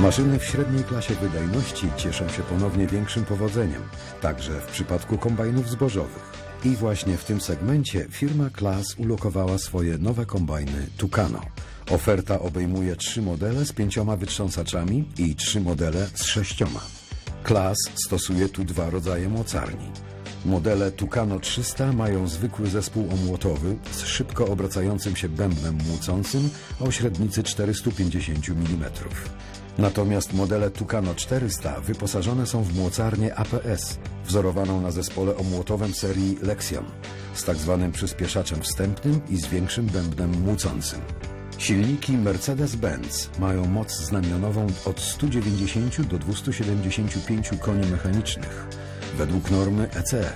Maszyny w średniej klasie wydajności cieszą się ponownie większym powodzeniem, także w przypadku kombajnów zbożowych. I właśnie w tym segmencie firma Klas ulokowała swoje nowe kombajny Tucano. Oferta obejmuje trzy modele z pięcioma wytrząsaczami i trzy modele z sześcioma. Klas stosuje tu dwa rodzaje mocarni. Modele Tucano 300 mają zwykły zespół omłotowy z szybko obracającym się bębnem młócącym o średnicy 450 mm. Natomiast modele Tucano 400 wyposażone są w młocarnię APS, wzorowaną na zespole omłotowym serii Lexion, z tak zwanym przyspieszaczem wstępnym i z większym bębnem młócącym. Silniki Mercedes-Benz mają moc znamionową od 190 do 275 koni mechanicznych, według normy ECE.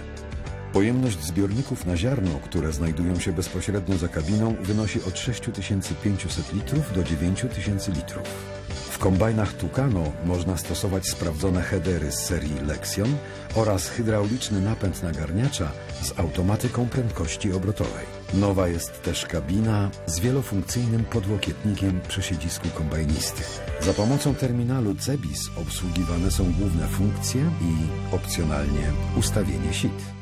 Pojemność zbiorników na ziarno, które znajdują się bezpośrednio za kabiną, wynosi od 6500 litrów do 9000 litrów. Kombajnach Tucano można stosować sprawdzone headery z serii Lexion oraz hydrauliczny napęd nagarniacza z automatyką prędkości obrotowej. Nowa jest też kabina z wielofunkcyjnym podłokietnikiem przy siedzisku kombajnisty. Za pomocą terminalu CEBIS obsługiwane są główne funkcje i opcjonalnie ustawienie sit.